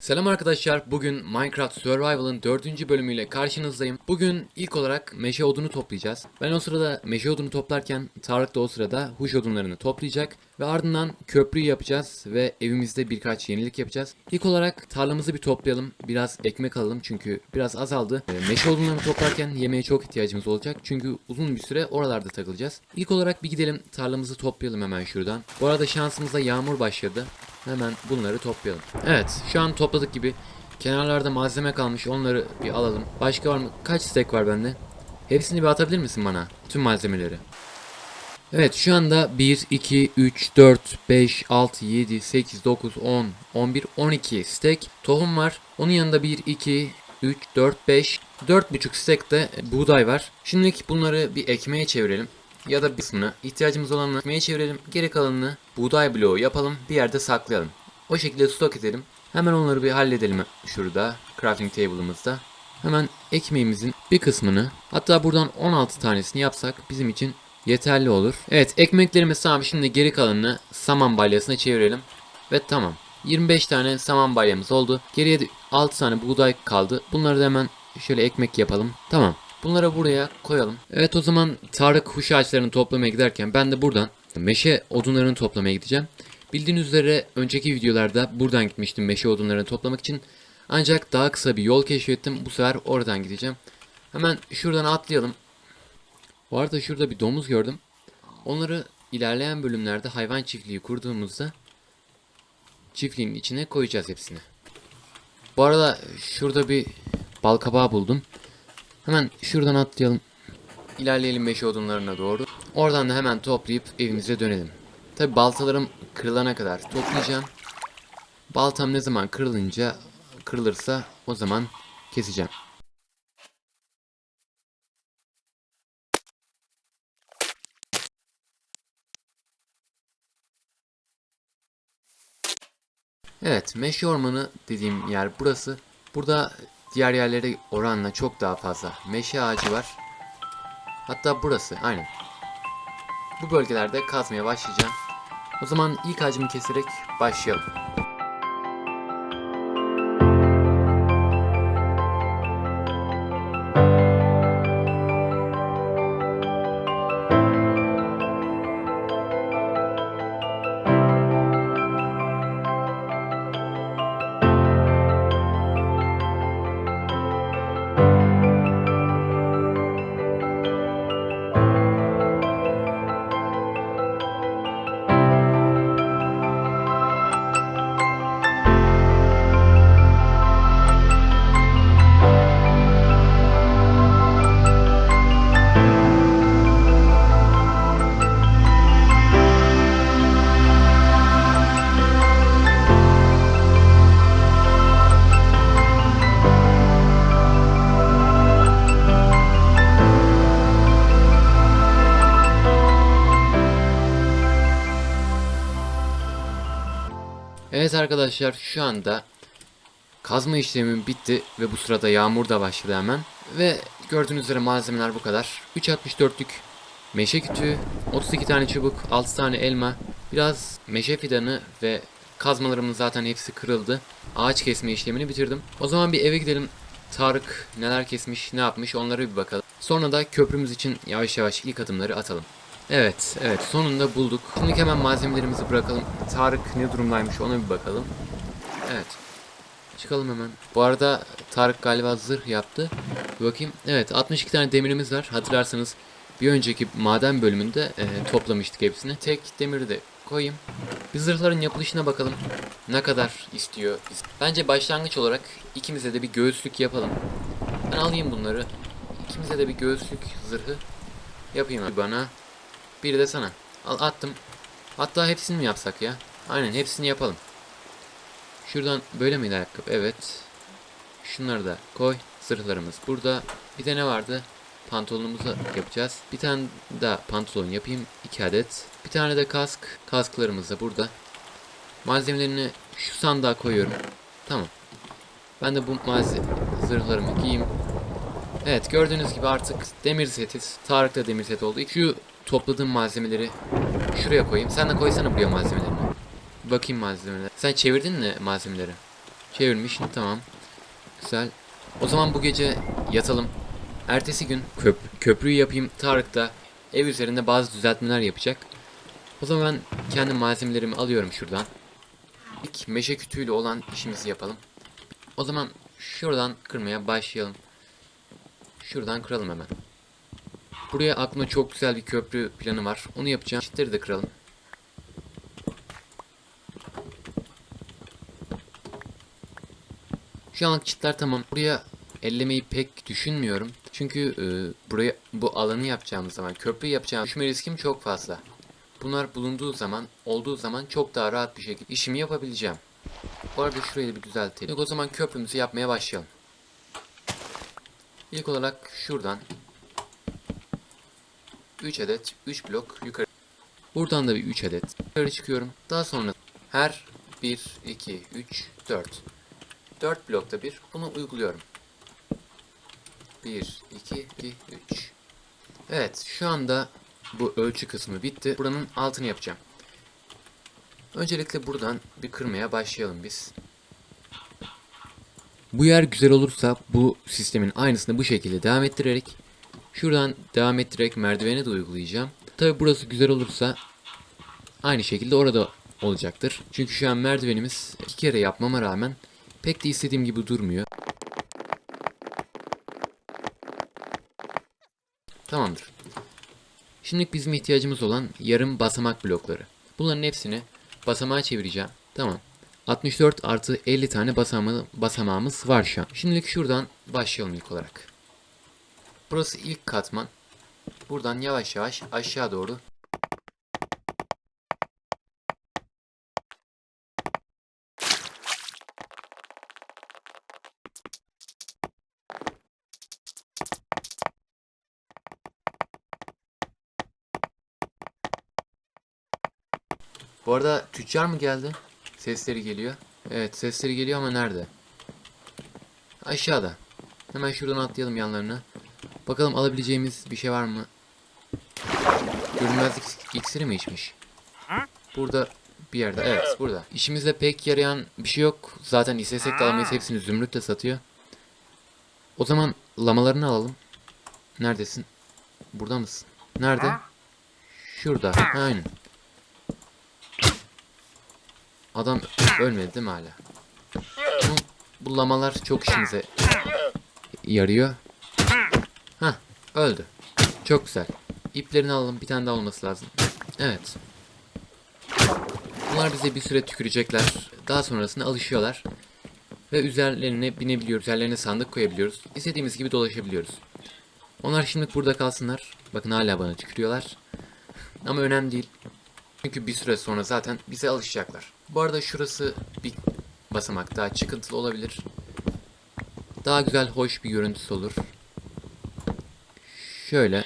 Selam arkadaşlar. Bugün Minecraft Survival'ın 4. bölümüyle karşınızdayım. Bugün ilk olarak meşe odunu toplayacağız. Ben o sırada meşe odunu toplarken Tarık da o sırada huş odunlarını toplayacak. Ve ardından köprüyü yapacağız ve evimizde birkaç yenilik yapacağız. İlk olarak tarlamızı bir toplayalım. Biraz ekmek alalım çünkü biraz azaldı. Ee, Meşe odunlarını toplarken yemeğe çok ihtiyacımız olacak. Çünkü uzun bir süre oralarda takılacağız. İlk olarak bir gidelim tarlamızı toplayalım hemen şuradan. Bu arada şansımıza yağmur başladı. Hemen bunları toplayalım. Evet şu an topladık gibi. Kenarlarda malzeme kalmış onları bir alalım. Başka var mı? Kaç stek var bende? Hepsini bir atabilir misin bana? Tüm malzemeleri. Evet şu anda 1, 2, 3, 4, 5, 6, 7, 8, 9, 10, 11, 12 stek tohum var. Onun yanında 1, 2, 3, 4, 5, 4,5 stek de buğday var. Şimdilik bunları bir ekmeğe çevirelim. Ya da bir kısmını ihtiyacımız olanını ekmeğe çevirelim. Geri kalanını buğday bloğu yapalım. Bir yerde saklayalım. O şekilde stok edelim. Hemen onları bir halledelim şurada. Crafting table'ımızda. Hemen ekmeğimizin bir kısmını hatta buradan 16 tanesini yapsak bizim için yeterli olur. Evet ekmeklerimiz tamam şimdi geri kalanını saman balyasına çevirelim. Ve tamam. 25 tane saman balyamız oldu. Geriye de 6 tane buğday kaldı. Bunları da hemen şöyle ekmek yapalım. Tamam. Bunları buraya koyalım. Evet o zaman Tarık huş ağaçlarını toplamaya giderken ben de buradan meşe odunlarını toplamaya gideceğim. Bildiğiniz üzere önceki videolarda buradan gitmiştim meşe odunlarını toplamak için. Ancak daha kısa bir yol keşfettim. Bu sefer oradan gideceğim. Hemen şuradan atlayalım. Bu arada şurada bir domuz gördüm. Onları ilerleyen bölümlerde hayvan çiftliği kurduğumuzda çiftliğin içine koyacağız hepsini. Bu arada şurada bir bal kabağı buldum. Hemen şuradan atlayalım. İlerleyelim meşe odunlarına doğru. Oradan da hemen toplayıp evimize dönelim. Tabi baltalarım kırılana kadar toplayacağım. Baltam ne zaman kırılınca kırılırsa o zaman keseceğim. Evet, meşe ormanı dediğim yer burası. Burada diğer yerlere oranla çok daha fazla meşe ağacı var. Hatta burası, aynen. Bu bölgelerde kazmaya başlayacağım. O zaman ilk ağacımı keserek başlayalım. Evet arkadaşlar şu anda kazma işlemim bitti ve bu sırada yağmur da başladı hemen. Ve gördüğünüz üzere malzemeler bu kadar. 3.64'lük meşe kütüğü, 32 tane çubuk, 6 tane elma, biraz meşe fidanı ve kazmalarımın zaten hepsi kırıldı. Ağaç kesme işlemini bitirdim. O zaman bir eve gidelim. Tarık neler kesmiş, ne yapmış onlara bir bakalım. Sonra da köprümüz için yavaş yavaş ilk adımları atalım. Evet, evet sonunda bulduk. Şimdi hemen malzemelerimizi bırakalım. Tarık ne durumdaymış ona bir bakalım. Evet. Çıkalım hemen. Bu arada Tarık galiba zırh yaptı. Bir bakayım. Evet 62 tane demirimiz var. Hatırlarsanız bir önceki maden bölümünde e, toplamıştık hepsini. Tek demiri de koyayım. Bir zırhların yapılışına bakalım. Ne kadar istiyor. Bence başlangıç olarak ikimize de bir göğüslük yapalım. Ben alayım bunları. İkimize de bir göğüslük zırhı yapayım bana. Biri de sana. Al attım. Hatta hepsini mi yapsak ya? Aynen hepsini yapalım. Şuradan böyle miydi ayakkabı? Evet. Şunları da koy. Zırhlarımız burada. Bir de ne vardı? Pantolonumuzu yapacağız. Bir tane daha pantolon yapayım. 2 adet. Bir tane de kask. Kasklarımız da burada. Malzemelerini şu sandığa koyuyorum. Tamam. Ben de bu malzeme zırhlarımı giyeyim. Evet gördüğünüz gibi artık demir setiz. Tarık da demir set oldu. Şu topladığım malzemeleri şuraya koyayım. Sen de koysana buraya malzemelerini. Bakayım malzemeler. Sen çevirdin mi malzemeleri? Çevirmiş. Tamam. Güzel. O zaman bu gece yatalım. Ertesi gün köp köprüyü yapayım. Tarık da ev üzerinde bazı düzeltmeler yapacak. O zaman ben kendi malzemelerimi alıyorum şuradan. İlk meşe kütüğüyle olan işimizi yapalım. O zaman şuradan kırmaya başlayalım. Şuradan kıralım hemen. Buraya aklımda çok güzel bir köprü planı var. Onu yapacağım. Çitleri de kıralım. Şu anlık çitler tamam. Buraya ellemeyi pek düşünmüyorum. Çünkü e, buraya bu alanı yapacağımız zaman, köprü yapacağım düşme riskim çok fazla. Bunlar bulunduğu zaman, olduğu zaman çok daha rahat bir şekilde işimi yapabileceğim. Bu arada şurayı bir düzeltelim. O zaman köprümüzü yapmaya başlayalım. İlk olarak şuradan 3 adet 3 blok yukarı. Buradan da bir 3 adet yukarı çıkıyorum. Daha sonra her 1, 2, 3, 4. 4 blokta bir bunu uyguluyorum. 1, 2, 2, 3. Evet şu anda bu ölçü kısmı bitti. Buranın altını yapacağım. Öncelikle buradan bir kırmaya başlayalım biz. Bu yer güzel olursa bu sistemin aynısını bu şekilde devam ettirerek şuradan devam ettirerek merdivene de uygulayacağım. Tabi burası güzel olursa aynı şekilde orada olacaktır. Çünkü şu an merdivenimiz iki kere yapmama rağmen pek de istediğim gibi durmuyor. Tamamdır. Şimdilik bizim ihtiyacımız olan yarım basamak blokları. Bunların hepsini basamağa çevireceğim. Tamam. 64 artı 50 tane basama basamağımız var şu an. Şimdilik şuradan başlayalım ilk olarak. Burası ilk katman. Buradan yavaş yavaş aşağı doğru Bu arada tüccar mı geldi? Sesleri geliyor. Evet sesleri geliyor ama nerede? Aşağıda. Hemen şuradan atlayalım yanlarına. Bakalım alabileceğimiz bir şey var mı? Görünmezlik iksiri mi içmiş? Burada bir yerde. Evet burada. İşimize pek yarayan bir şey yok. Zaten istesek de alamayız. Hepsini zümrüt de satıyor. O zaman lamalarını alalım. Neredesin? Burada mısın? Nerede? Şurada. Aynen. Adam ölmedi değil mi hala? Bu, bu lamalar çok işimize yarıyor. Öldü. Çok güzel. İplerini alalım. Bir tane daha olması lazım. Evet. Bunlar bize bir süre tükürecekler. Daha sonrasında alışıyorlar. Ve üzerlerine binebiliyoruz. Üzerlerine sandık koyabiliyoruz. İstediğimiz gibi dolaşabiliyoruz. Onlar şimdi burada kalsınlar. Bakın hala bana tükürüyorlar. Ama önemli değil. Çünkü bir süre sonra zaten bize alışacaklar. Bu arada şurası bir basamak daha çıkıntılı olabilir. Daha güzel, hoş bir görüntüsü olur. Şöyle.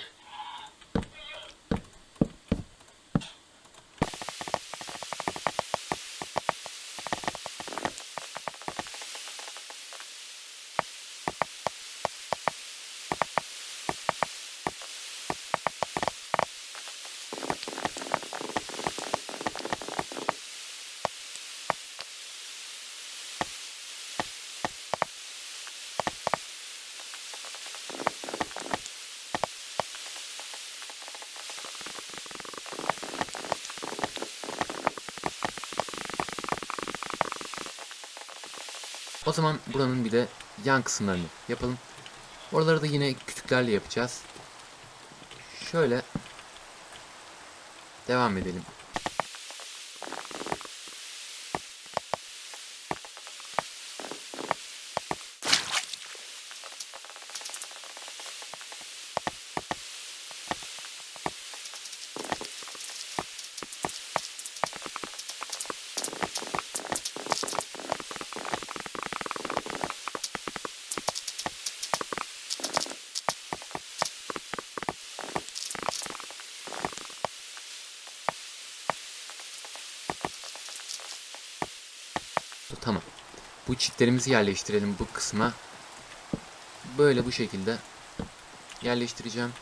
O zaman buranın bir de yan kısımlarını yapalım. Oraları da yine kütüklerle yapacağız. Şöyle devam edelim. Tamam. Bu çitlerimizi yerleştirelim bu kısma. Böyle bu şekilde yerleştireceğim.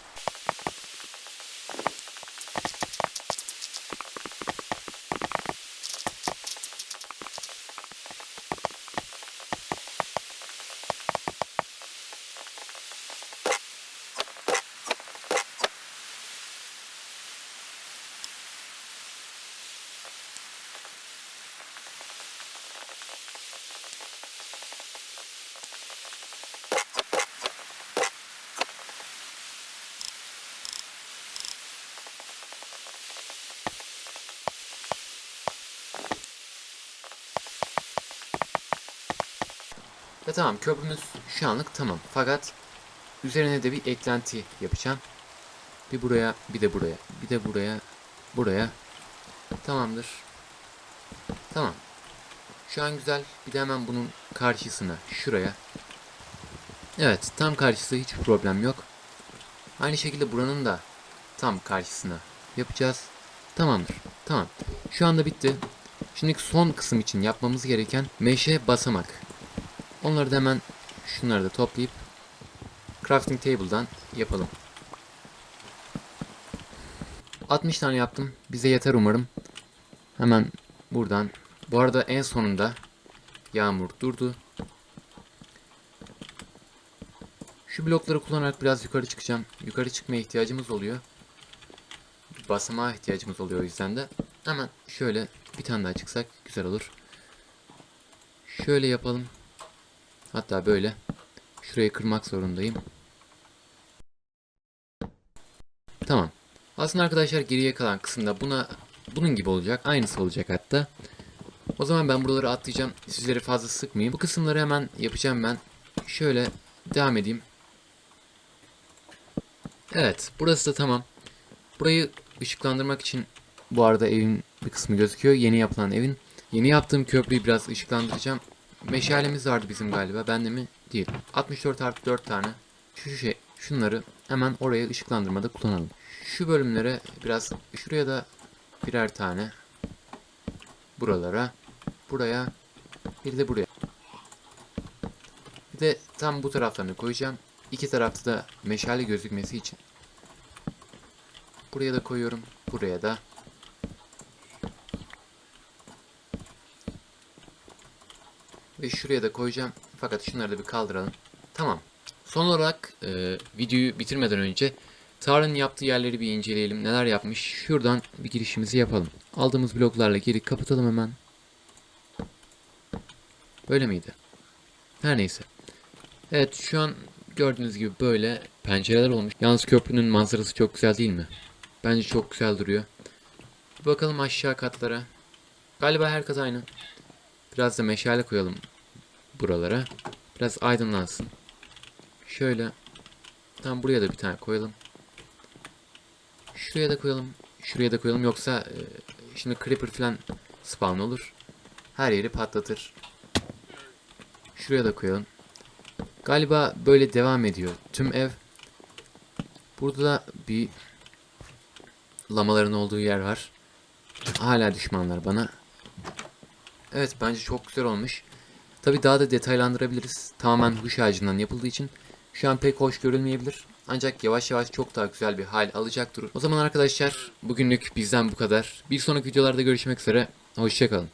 Ve tamam köprümüz şu anlık tamam. Fakat üzerine de bir eklenti yapacağım. Bir buraya bir de buraya. Bir de buraya. Buraya. Tamamdır. Tamam. Şu an güzel. Bir de hemen bunun karşısına. Şuraya. Evet. Tam karşısı hiç problem yok. Aynı şekilde buranın da tam karşısına yapacağız. Tamamdır. Tamam. Şu anda bitti. Şimdi son kısım için yapmamız gereken meşe basamak. Onları da hemen şunları da toplayıp crafting table'dan yapalım. 60 tane yaptım. Bize yeter umarım. Hemen buradan. Bu arada en sonunda yağmur durdu. Şu blokları kullanarak biraz yukarı çıkacağım. Yukarı çıkmaya ihtiyacımız oluyor. Basamağa ihtiyacımız oluyor o yüzden de. Hemen şöyle bir tane daha çıksak güzel olur. Şöyle yapalım. Hatta böyle. Şurayı kırmak zorundayım. Tamam. Aslında arkadaşlar geriye kalan kısımda buna bunun gibi olacak. Aynısı olacak hatta. O zaman ben buraları atlayacağım. Sizleri fazla sıkmayayım. Bu kısımları hemen yapacağım ben. Şöyle devam edeyim. Evet. Burası da tamam. Burayı ışıklandırmak için bu arada evin bir kısmı gözüküyor. Yeni yapılan evin. Yeni yaptığım köprüyü biraz ışıklandıracağım. Meşalemiz vardı bizim galiba. Bende mi? Değil. 64 artı 4 tane. Şu şey, şunları hemen oraya ışıklandırmada kullanalım. Şu bölümlere biraz şuraya da birer tane. Buralara. Buraya. Bir de buraya. Bir de tam bu taraflarını koyacağım. İki tarafta da meşale gözükmesi için. Buraya da koyuyorum. Buraya da. Ve şuraya da koyacağım. Fakat şunları da bir kaldıralım. Tamam. Son olarak e, videoyu bitirmeden önce Tarık'ın yaptığı yerleri bir inceleyelim. Neler yapmış? Şuradan bir girişimizi yapalım. Aldığımız bloklarla geri kapatalım hemen. Böyle miydi? Her neyse. Evet şu an gördüğünüz gibi böyle pencereler olmuş. Yalnız köprünün manzarası çok güzel değil mi? Bence çok güzel duruyor. Bir bakalım aşağı katlara. Galiba her kat aynı. Biraz da meşale koyalım buralara. Biraz aydınlansın. Şöyle. Tam buraya da bir tane koyalım. Şuraya da koyalım. Şuraya da koyalım. Yoksa e, şimdi creeper falan spawn olur. Her yeri patlatır. Şuraya da koyalım. Galiba böyle devam ediyor. Tüm ev. Burada da bir lamaların olduğu yer var. Hala düşmanlar bana. Evet bence çok güzel olmuş. Tabi daha da detaylandırabiliriz. Tamamen huş ağacından yapıldığı için şu an pek hoş görülmeyebilir. Ancak yavaş yavaş çok daha güzel bir hal alacaktır. O zaman arkadaşlar bugünlük bizden bu kadar. Bir sonraki videolarda görüşmek üzere. Hoşçakalın.